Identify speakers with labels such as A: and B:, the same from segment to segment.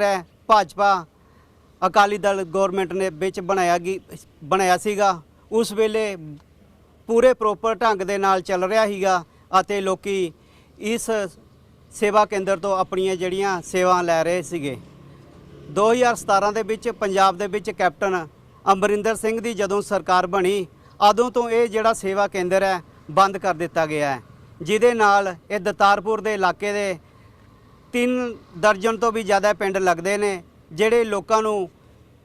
A: ਹੈ। ਭਾਜਪਾ ਅਕਾਲੀ ਦਲ ਗਵਰਨਮੈਂਟ ਨੇ ਵਿੱਚ ਬਣਾਇਆ ਗੀ ਬਣਾਇਆ ਸੀਗਾ। ਉਸ ਵੇਲੇ ਪੂਰੇ ਪ੍ਰੋਪਰ ਢੰਗ ਦੇ ਨਾਲ ਚੱਲ ਰਿਹਾ ਸੀਗਾ ਅਤੇ ਲੋਕੀ ਇਸ ਸੇਵਾ ਕੇਂਦਰ ਤੋਂ ਆਪਣੀਆਂ ਜਿਹੜੀਆਂ ਸੇਵਾ ਲੈ ਰਹੇ ਸੀਗੇ। 2017 ਦੇ ਵਿੱਚ ਪੰਜਾਬ ਦੇ ਵਿੱਚ ਕੈਪਟਨ ਅਮਰਿੰਦਰ ਸਿੰਘ ਦੀ ਜਦੋਂ ਸਰਕਾਰ ਬਣੀ, ਉਦੋਂ ਤੋਂ ਇਹ ਜਿਹੜਾ ਸੇਵਾ ਕੇਂਦਰ ਹੈ ਬੰਦ ਕਰ ਦਿੱਤਾ ਗਿਆ ਹੈ। ਜਿਹਦੇ ਨਾਲ ਇਹ ਦਤਾਰਪੁਰ ਦੇ ਇਲਾਕੇ ਦੇ ਤਿੰਨ ਦਰਜਨ ਤੋਂ ਵੀ ਜ਼ਿਆਦਾ ਪਿੰਡ ਲੱਗਦੇ ਨੇ, ਜਿਹੜੇ ਲੋਕਾਂ ਨੂੰ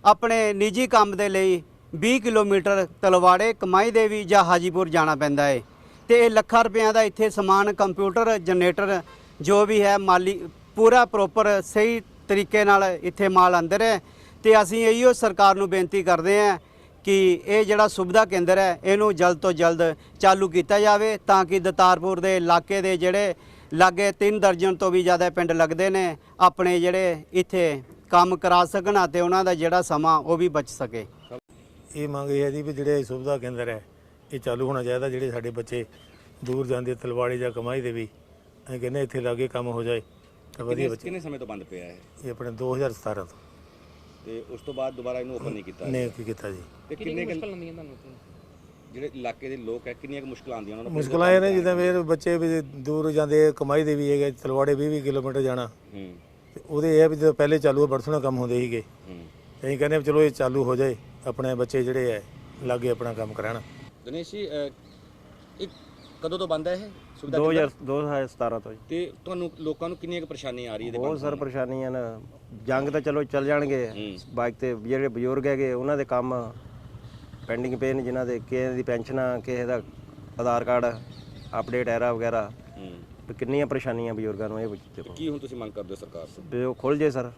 A: ਆਪਣੇ ਨਿੱਜੀ ਕੰਮ ਦੇ ਲਈ 20 ਕਿਲੋਮੀਟਰ ਤਲਵਾੜੇ ਕਮਾਈ ਦੇਵੀ ਜਾਂ ਹਾਜੀਪੁਰ ਜਾਣਾ ਪੈਂਦਾ ਹੈ ਤੇ ਇਹ ਲੱਖਾਂ ਰੁਪਈਆਂ ਦਾ ਇੱਥੇ ਸਮਾਨ, ਕੰਪਿਊਟਰ, ਜਨਰੇਟਰ ਜੋ ਵੀ ਹੈ, ਮਾਲੀ ਪੂਰਾ ਪ੍ਰੋਪਰ ਸਹੀ ਤਰੀਕੇ ਨਾਲ ਇੱਥੇ ਮਾਲ ਅੰਦਰ ਹੈ ਤੇ ਅਸੀਂ ਇਹੀਓ ਸਰਕਾਰ ਨੂੰ ਬੇਨਤੀ ਕਰਦੇ ਹਾਂ ਕਿ ਇਹ ਜਿਹੜਾ ਸੁਵਿਧਾ ਕੇਂਦਰ ਹੈ, ਇਹਨੂੰ ਜਲਦ ਤੋਂ ਜਲਦ ਚਾਲੂ ਕੀਤਾ ਜਾਵੇ ਤਾਂ ਕਿ ਦਤਾਰਪੁਰ ਦੇ ਇਲਾਕੇ ਦੇ ਜਿਹੜੇ ਲਾਗੇ ਤਿੰਨ ਦਰਜਨ ਤੋਂ ਵੀ ਜ਼ਿਆਦਾ ਪਿੰਡ ਲੱਗਦੇ ਨੇ ਆਪਣੇ ਜਿਹੜੇ ਇੱਥੇ ਕੰਮ ਕਰਾ ਸਕਣ ਅਤੇ ਉਹਨਾਂ ਦਾ ਜਿਹੜਾ ਸਮਾਂ ਉਹ ਵੀ ਬਚ ਸਕੇ।
B: ਇਹ ਮੰਗ ਇਹ ਹੈ ਜੀ ਵੀ ਜਿਹੜੇ ਸੁਵਿਧਾ ਕੇਂਦਰ ਹੈ ਇਹ ਚਾਲੂ ਹੋਣਾ ਚਾਹੀਦਾ ਜਿਹੜੇ ਸਾਡੇ ਬੱਚੇ ਦੂਰ ਜਾਂਦੇ ਤਲਵਾੜੇ ਜਾਂ ਕਮਾਈ ਦੇ ਵੀ ਅਸੀਂ ਕਹਿੰਦੇ ਇੱਥੇ ਲਾਗੇ ਕੰਮ ਹੋ ਜਾਏ ਤਾਂ ਵਧੀਆ
C: ਕਿੰਨੇ
B: ਬੱਚੇ
C: ਕਿੰਨੇ ਸਮੇਂ ਤੋਂ ਬੰਦ ਪਿਆ ਹੈ
B: ਇਹ ਆਪਣੇ 2017 ਤੋਂ।
C: ਤੇ ਉਸ ਤੋਂ ਬਾਅਦ ਦੁਬਾਰਾ ਇਹਨੂੰ ਓਪਨ ਨਹੀਂ ਕੀਤਾ
B: ਨੇ ਕੀ ਕੀਤਾ ਜੀ?
C: ਤੇ ਕਿੰਨੇ ਕੁ ਜਿਹੜੇ ਇਲਾਕੇ ਦੇ ਲੋਕ ਹੈ ਕਿੰਨੀਆਂ ਕੁ ਮੁਸ਼ਕਲਾਂ ਆਉਂਦੀਆਂ ਉਹਨਾਂ ਨੂੰ?
B: ਮੁਸ਼ਕਲਾਂ ਇਹ ਨੇ ਜਿੱਦਾਂ ਵੀ ਇਹ ਬੱਚੇ ਵੀ ਦੂਰ ਜਾਂਦੇ ਕਮਾਈ ਦੇ ਵੀ ਹੈਗੇ ਤਲਵਾੜੇ 20 20 ਕਿਲੋਮੀਟਰ ਜਾਣਾ।
C: ਹੂੰ।
B: ਤੇ ਉਹਦੇ ਇਹ ਵੀ ਜਦੋਂ ਪਹਿਲੇ ਚਾਲੂ ਬਰਸਣਾ ਕੰਮ ਹੁੰਦੇ ਸੀਗੇ।
C: ਹੂੰ।
B: ਅਸੀਂ ਕਹਿੰਦੇ ਵੀ ਚਲੋ ਇਹ ਚਾਲੂ ਹੋ ਜਾਏ ਆਪਣੇ ਬੱਚੇ ਜਿਹੜੇ ਹੈ ਲਾਗੇ ਆਪਣਾ ਕੰਮ ਕਰਾਣ।
C: ਦਿਨੇਸ਼ ਜੀ ਅਹ, ਇਹ ਕਦੋਂ ਤੋਂ ਬੰਦ ਹੈ ਇਹ? ਸੁਵਿਧਾ
D: 2000
C: ਕੇਂਦਰ?
D: 2017 ਤੋਂ ਜੀ।
C: ਤੇ ਤੁਹਾਨੂੰ ਲੋਕਾਂ ਨੂੰ ਕਿੰਨੀਆਂ ਕੁ ਪਰੇਸ਼ਾਨੀ ਆ ਰਹੀ ਹੈ ਇਹਦੇ
D: ਬਹੁਤ ਸਰ ਪਰੇਸ਼ਾਨੀਆਂ ਨੇ। ਜੰਗ ਤਾਂ ਚਲੋ ਚੱਲ ਜਾਣਗੇ।
C: ਹੂੰ।
D: ਬਾਈਕ ਤੇ ਜਿਹੜੇ ਬਜ਼ੁਰਗ ਹੈਗੇ ਉਹਨਾਂ ਦੇ ਕੰਮ ਪੈਂਡਿੰਗ ਪਏ ਨੇ ਜਿਨ੍ਹਾਂ ਦੇ ਕਿਸੇ ਦੀ ਪੈਨਸ਼ਨ ਆ ਕਿਸੇ ਦਾ ਆਧਾਰ ਕਾਰਡ ਅਪਡੇਟ ਐਰਾ ਵਗੈਰਾ।
C: ਹੂੰ।
D: ਵੀ ਕਿੰਨੀਆਂ ਪਰੇਸ਼ਾਨੀਆਂ ਬਜ਼ੁਰਗਾਂ ਨੂੰ ਇਹ
C: ਕੀ ਹੁਣ ਤੁਸੀਂ ਮੰਗ ਕਰਦੇ ਹੋ ਸਰਕਾਰ ਤੋਂ?
D: ਵੀ ਉਹ ਖੁੱਲ ਜੇ ਸਰ।